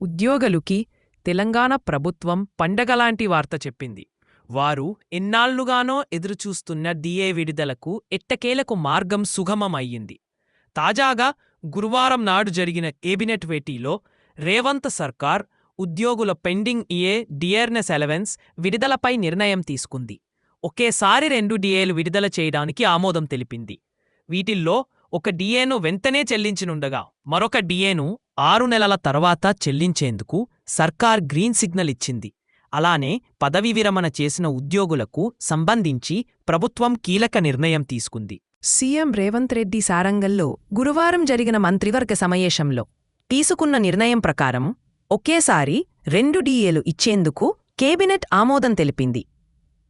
ఉద్యోగులుకి తెలంగాణ ప్రభుత్వం పండగలాంటి వార్త చెప్పింది. వారు ఎన్నాళ్ళుగానో ఎదురుచూస్తున్న డిఏ విడుదలకు ఎట్టకేలకు మార్గం సుగమమయ్యింది. తాజాగా గురువారం నాడు జరిగిన కేబినెట్ భేటీలో రేవంత్ సర్కార్ ఉద్యోగుల పెండింగ్ ఇఏ డియర్నెస్ అలవెన్స్ విడుదలపై నిర్ణయం తీసుకుంది. ఒకేసారి రెండు డిఏలు విడుదల చేయడానికి ఆమోదం తెలిపింది. వీటిల్లో ఒక డిఏను వెంటనే చెల్లించినుండగా మరొక డిఏను ఆరు నెలల తర్వాత చెల్లించేందుకు సర్కార్ గ్రీన్ సిగ్నల్ ఇచ్చింది. అలానే పదవీ విరమణ చేసిన ఉద్యోగులకు సంబంధించి ప్రభుత్వం కీలక నిర్ణయం తీసుకుంది. సీఎం రేవంత్ రెడ్డి సారంగంలో గురువారం జరిగిన మంత్రివర్గ సమావేశంలో తీసుకున్న నిర్ణయం ప్రకారం ఒకేసారి రెండు డీఏలు ఇచ్చేందుకు కేబినెట్ ఆమోదం తెలిపింది.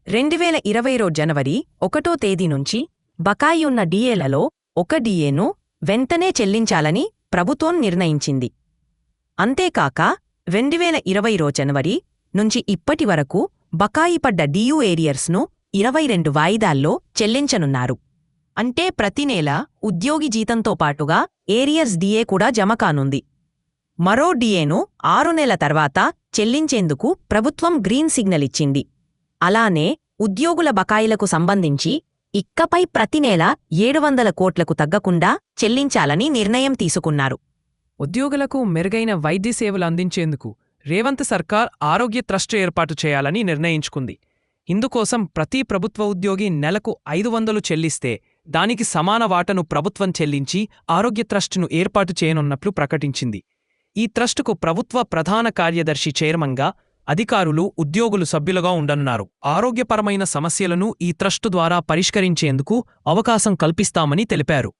రెండువేల ఇరవైరో జనవరి ఒకటో తేదీ నుంచి బకాయి ఉన్న డీఏలలో ఒక డీఏను వెంటనే చెల్లించాలని ప్రభుత్వం నిర్ణయించింది. అంతేకాక రెండువేల ఇరవైరో జనవరి నుంచి ఇప్పటి వరకు బకాయి పడ్డ ఏరియర్స్ను ఇరవై రెండు వాయిదాల్లో చెల్లించనున్నారు. అంటే ప్రతి నెల ఉద్యోగి జీతంతో పాటుగా ఏరియర్స్ డిఏ కూడా జమ కానుంది. మరో డిఏను ఆరు నెల తర్వాత చెల్లించేందుకు ప్రభుత్వం గ్రీన్ సిగ్నల్ ఇచ్చింది. అలానే ఉద్యోగుల బకాయిలకు సంబంధించి ఇక్కపై ప్రతి నెల ఏడు వందల కోట్లకు తగ్గకుండా చెల్లించాలని నిర్ణయం తీసుకున్నారు. ఉద్యోగులకు మెరుగైన వైద్య సేవలు అందించేందుకు రేవంత్ సర్కార్ ఆరోగ్య ట్రస్ట్ ఏర్పాటు చేయాలని నిర్ణయించుకుంది. ఇందుకోసం ప్రతి ప్రభుత్వ ఉద్యోగి నెలకు ఐదు వందలు చెల్లిస్తే దానికి సమాన వాటను ప్రభుత్వం చెల్లించి ఆరోగ్య ట్రస్టును ఏర్పాటు చేయనున్నట్లు ప్రకటించింది. ఈ ట్రస్టుకు ప్రభుత్వ ప్రధాన కార్యదర్శి చైర్మన్గా అధికారులు ఉద్యోగులు సభ్యులుగా ఉండనున్నారు. ఆరోగ్యపరమైన సమస్యలను ఈ ట్రస్టు ద్వారా పరిష్కరించేందుకు అవకాశం కల్పిస్తామని తెలిపారు.